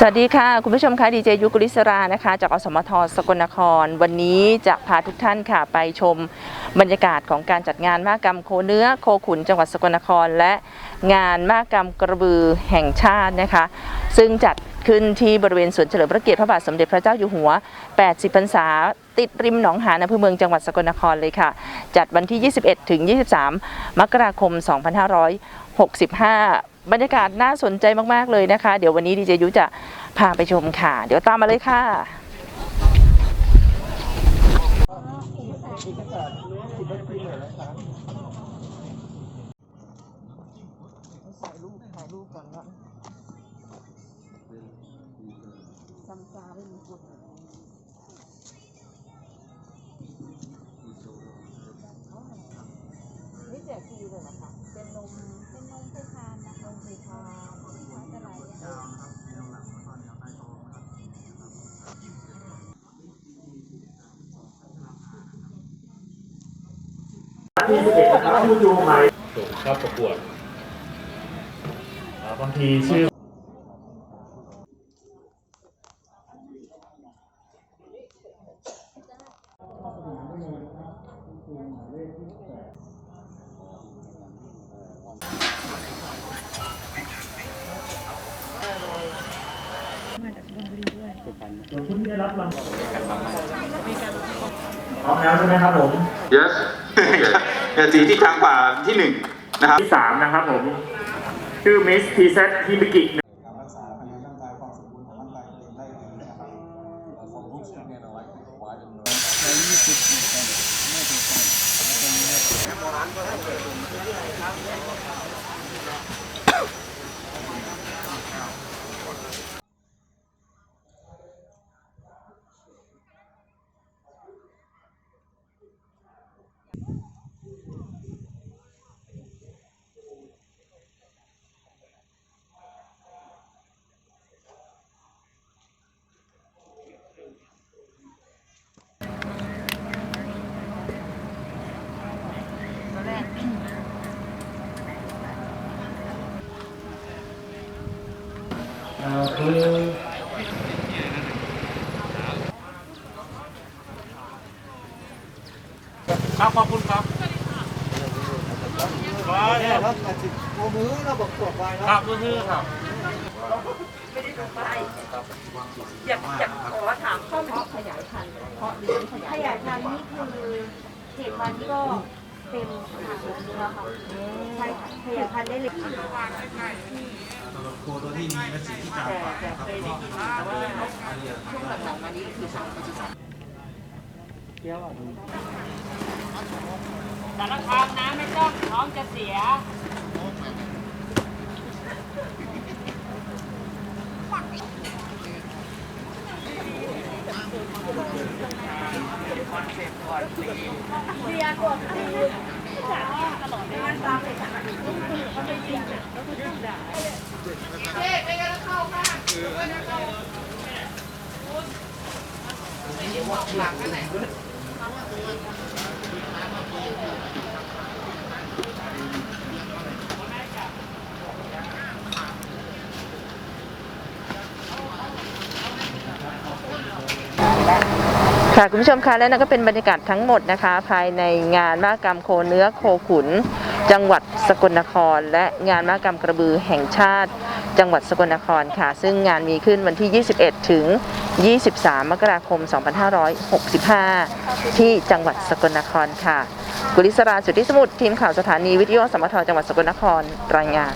สวัสดีค่ะ คุณผู้ชมคะดีเจยุกุลิรานะคะ จากอสมทสกลนคร วันนี้จะพาทุกท่านค่ะไปชมบรรยากาศของการจัดงานมหกรรมโคเนื้อโคขุนจังหวัดสกลนคร และงานมหกรรมกระบือแห่งชาตินะคะ ซึ่งจัดขึ้นที่บริเวณสวนเฉลิมพระเกียรติพระบาทสมเด็จพระเจ้าอยู่หัว 80 พรรษา ติดริมหนองหานอำเภอเมืองจังหวัดสกลนครเลยค่ะ จัดวันที่ 21 ถึง 23 มกราคม 2565 บรรยากาศน่าสนใจมาก ๆ เลยนะคะ เดี๋ยววันนี้ดีเจยุจะพาไปชมค่ะ เดี๋ยวตามมาเลยค่ะนี่แจกฟรีเลยเหรอคะเป็นนม ที่สิบเอ็ดนะครับผู้จูงหมายส่งเข้าประกวดบางทีชื่อส่วนผู้ที่ได้รับรา พร้อมแล้วใช่ไหมครับผม yes อย่าสีที่ทางป่าที่หนึ่งนะครับที่สามนะครับผม ชื่อมิสทีเซตฮิมิกิการรักษาพยาร่างกายความสมบูรณ์ของร่างกายตัวเองได้ดีนะครับของลูกชิ้นเนี่ยเราไว้ติดไว้จนเลย ครับขอบคุณครับว้าเนี่ยครับโอ้มือเราบอกปวดไว้ครับมือครับไม่ได้ดูป้ายอยากอยากขอถามข้อมูลขยายพันธุ์เพราะเลี้ยงขยายยายพันธุ์นี่คือเจ็ดวันก็เต็ม ขนาดนี้แล้วค่ะใช่ค่ะขยายพันธุ์ได้เลยโคตัวที่มีและสีที่จางแต่ปากแต่เคยได้ยินแต่ว่าช่วงหลังๆมานี้คือสามปัจจุบันสารคามน้ำไม่ต้องท้องจะเสียค่ จากที่ตลอดในวันตามเหตุการณ์ต้องคือเขาจะยิงแล้วก็ต้องด่าเจ๊ไม่กันเข้าบ้างหรือว่าจะเข้าไม่ยิงหลังกันไหนเพราะว่าตัวมันมาบ้าง ค่ะคุณผู้ชมคะและนั่นก็เป็นบรรยากาศทั้งหมดนะคะ ภายในงานมหกรรมโคเนื้อโคขุน จังหวัดสกลนคร และงานมหกรรมกระบือแห่งชาติ จังหวัดสกลนครค่ะ ซึ่งงานมีขึ้นวันที่ 21 ถึง 23 มกราคม 2565 ที่จังหวัดสกลนครค่ะกุลิศราสุทธิสมุทรทีมข่าวสถานีวิทยุสมทจังหวัดสกลนครรายงาน